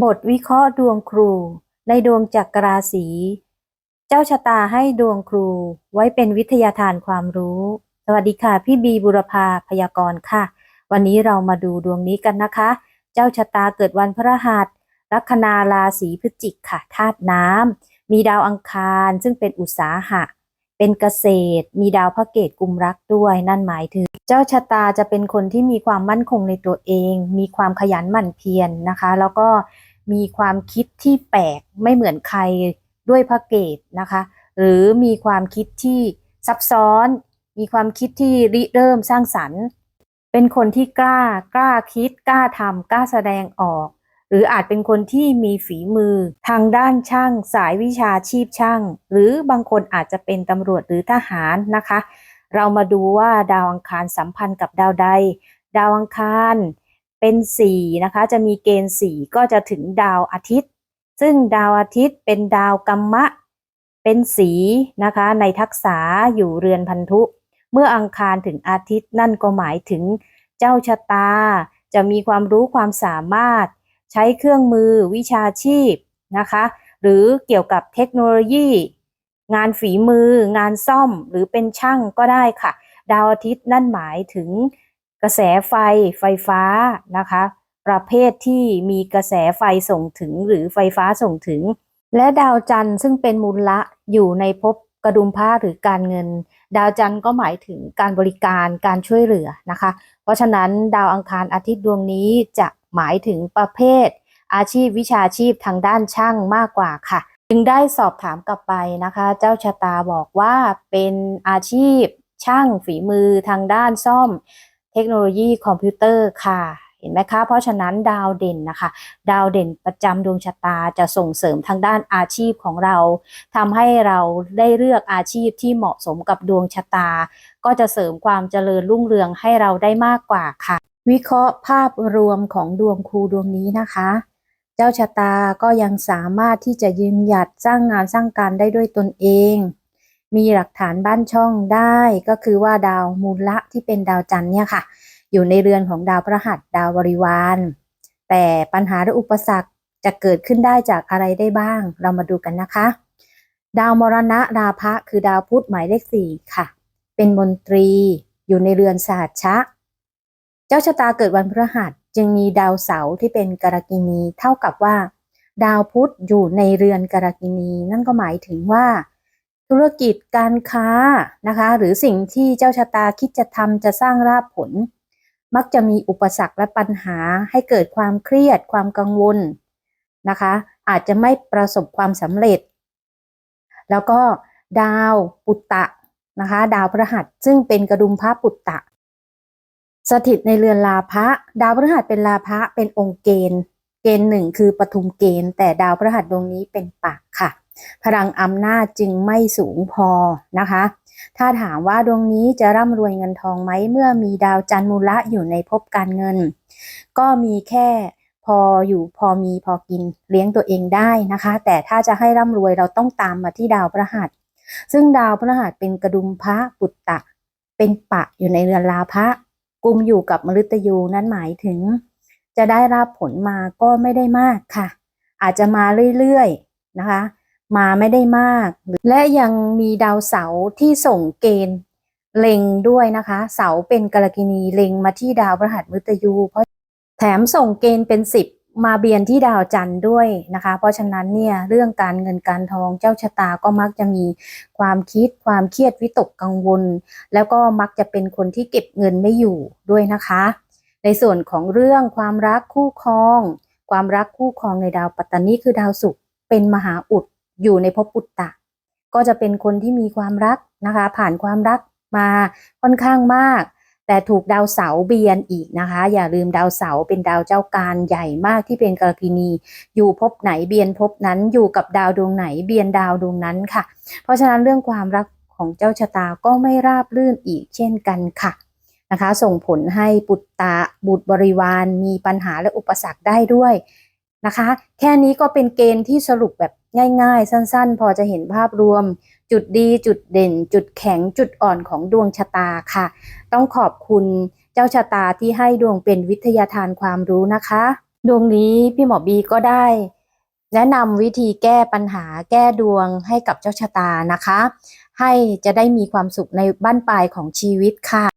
บทวิเคราะห์ดวงครู ในดวงจักรราศี เจ้าชะตาให้ดวงครูไว้เป็นวิทยาทานความรู้ สวัสดีค่ะพี่บีบุรพาพยากรณ์ค่ะ วันนี้เรามาดูดวงนี้กันนะคะ เจ้าชะตาเกิดวันพฤหัสลัคนาราศีพฤศจิกค่ะธาตุน้ำมีดาวอังคารซึ่งเป็นอุตสาหะ เป็นเกษตร มีดาวพระเกตกุมรักด้วย นั่นหมายถึง เจ้าชะตาจะเป็นคนที่มีความมั่นคงในตัวเอง มีความขยันหมั่นเพียรนนะคะ แล้วก็มีความคิดที่แปลกไม่เหมือนใครด้วยพระเกตนะคะ หรือมีความคิดที่ซับซ้อน มีความคิดที่ริเริ่มสร้างสรรค์ เป็นคนที่กล้ากล้าคิด กล้าทำกล้าแสดงออก หรืออาจเป็นคนที่มีฝีมือ ทางด้านช่าง สายวิชาชีพช่าง หรือบางคนอาจจะเป็นตำรวจหรือทหารนะคะ เรามาดูว่าดาวอังคารสัมพันธ์กับดาวใด ดาวอังคารเป็นสีนะคะ จะมีเกณฑ์สีก็จะถึงดาวอาทิตย์ ซึ่งดาวอาทิตย์เป็นดาวกัมมะ เป็นสีนะคะ ในทักษะอยู่เรือนพันธุ เมื่ออังคารถึงอาทิตย์นั่นก็หมายถึงเจ้าชะตา จะมีความรู้ความสามารถ ใช้เครื่องมือวิชาชีพนะคะ หรือเกี่ยวกับเทคโนโลยี งานฝีมือ งานซ่อมหรือเป็นช่างก็ได้ค่ะ ดาวอาทิตย์นั่นหมายถึงกระแสไฟไฟฟ้านะคะ ประเภทที่มีกระแสไฟส่งถึงหรือไฟฟ้าส่งถึง และดาวจันทร์ซึ่งเป็นมูลละอยู่ในภพกระดุมผ้าหรือการเงิน ดาวจันทร์ก็หมายถึงการบริการการช่วยเหลือนะคะ เพราะฉะนั้นดาวอังคารอาทิตย์ดวงนี้จะ หมายถึงประเภท อาชีพวิชาชีพทางด้านช่างมากกว่าค่ะ จึงได้สอบถามกลับไปนะคะ เจ้าชะตาบอกว่าเป็นอาชีพช่างฝีมือทางด้านซ่อมเทคโนโลยีคอมพิวเตอร์ค่ะ เห็นไหมคะ เพราะฉะนั้นดาวเด่นนะคะ ดาวเด่นประจำดวงชะตาจะส่งเสริมทางด้านอาชีพของเราทำให้เราได้เลือกอาชีพที่เหมาะสมกับดวงชะตา ก็จะเสริมความเจริญรุ่งเรืองให้เราได้มากกว่าค่ะ วิเคราะห์ภาพรวมของดวงครูดวงนี้นะคะ เจ้าชะตาก็ยังสามารถที่จะยืนหยัดสร้างงานสร้างการได้ด้วยตนเอง มีหลักฐานบ้านช่องได้ก็คือว่าดาวมูลละที่เป็นดาวจันทร์เนี่ยค่ะ อยู่ในเรือนของดาวพระหัสดาวบริวารแต่ปัญหาหรืออุปสรรคจะเกิดขึ้นได้จากอะไรได้บ้าง เรามาดูกันนะคะ ดาวมรณะราพะคือดาวพุธหมายเลขสี่ค่ะ เป็นมนตรีอยู่ในเรือนศาสตร์ชะ จ้าชะตาเกิดวันพฤหัสจึงมีดาวเสาร์ที่เป็นกรกินีเท่ากับว่า ดาวพุธอยู่ในเรือนกรกินี นั่นก็หมายถึงว่า ธุรกิจการค้านะคะ หรือสิ่งที่เจ้าชะตาคิดจะทำจะสร้างราบผล มักจะมีอุปสรรคและปัญหาให้เกิดความเครียดความกังวลนะคะ อาจจะไม่ประสบความสำเร็จ แล้วก็ดาวปุตตะนะคะ ดาวพฤหัสซึ่งเป็นกระดุมพระปุตตะ สถิตในเรือนลาภะดาวพฤหัสเป็นลาภะเป็นองค์เกณฑ์ เกณฑ์หนึ่งคือปทุมเกณฑ์ แต่ดาวพฤหัสดวงนี้เป็นปักค่ะ พลังอำนาจจึงไม่สูงพอนะคะ ถ้าถามว่าดวงนี้จะร่ำรวยเงินทองไหมเมื่อมีดาวจันมูละอยู่ในภพการเงิน ก็มีแค่พออยู่พอมีพอกินเลี้ยงตัวเองได้นะคะ แต่ถ้าจะให้ร่ำรวยเราต้องตามมาที่ดาวพฤหัส ซึ่งดาวพฤหัสเป็นกระดุมพระปุตตะ เป็นปะอยู่ในเรือนลาภะ กุมอยู่กับมฤตยูนั้นหมายถึง จะได้รับผลมาก็ไม่ได้มากค่ะ อาจจะมาเรื่อยๆนะคะ มาไม่ได้มาก และยังมีดาวเสาร์ที่ส่งเกณฑ์เล็งด้วยนะคะ เสาเป็นกรกินีเล็งมาที่ดาวพฤหัสมฤตยู เพราะแถมส่งเกณฑ์เป็นสิบ มาเบียนที่ดาวจันทร์ด้วยนะคะ เพราะฉะนั้นเนี่ยเรื่องการเงินการทองเจ้าชะตาก็มักจะมีความคิดความเครียดวิตกกังวล แล้วก็มักจะเป็นคนที่เก็บเงินไม่อยู่ด้วยนะคะ ในส่วนของเรื่องความรักคู่ครอง ความรักคู่ครองในดาวปัตตานีคือดาวศุกร์เป็นมหาอุดอยู่ในภพปุตตะ ก็จะเป็นคนที่มีความรักนะคะ ผ่านความรักมาค่อนข้างมาก แต่ถูกดาวเสาเบียนอีกนะคะ อย่าลืมดาวเสาเป็นดาวเจ้าการใหญ่มากที่เป็นกรกินี อยู่ภพไหนเบียนภพนั้นอยู่กับดาวดวงไหนเบียนดาวดวงนั้นค่ะ เพราะฉะนั้นเรื่องความรักของเจ้าชะตาก็ไม่ราบรื่นอีกเช่นกันค่ะนะคะ ส่งผลให้ปุตตะบุตรบริวารมีปัญหาและอุปสรรคได้ด้วยนะคะ แค่นี้ก็เป็นเกณฑ์ที่สรุปแบบง่าย ๆ สั้น ๆ พอจะเห็นภาพรวม จุดดีจุดเด่น จุดแข็งจุดอ่อนของดวงชะตาค่ะ ต้องขอบคุณเจ้าชะตาที่ให้ดวงเป็นวิทยาทานความรู้นะคะ ดวงนี้พี่หมอบีก็ได้ แนะนำวิธีแก้ปัญหาแก้ดวงให้กับเจ้าชะตานะคะ ให้จะได้มีความสุขในบ้านปลายของชีวิตค่ะ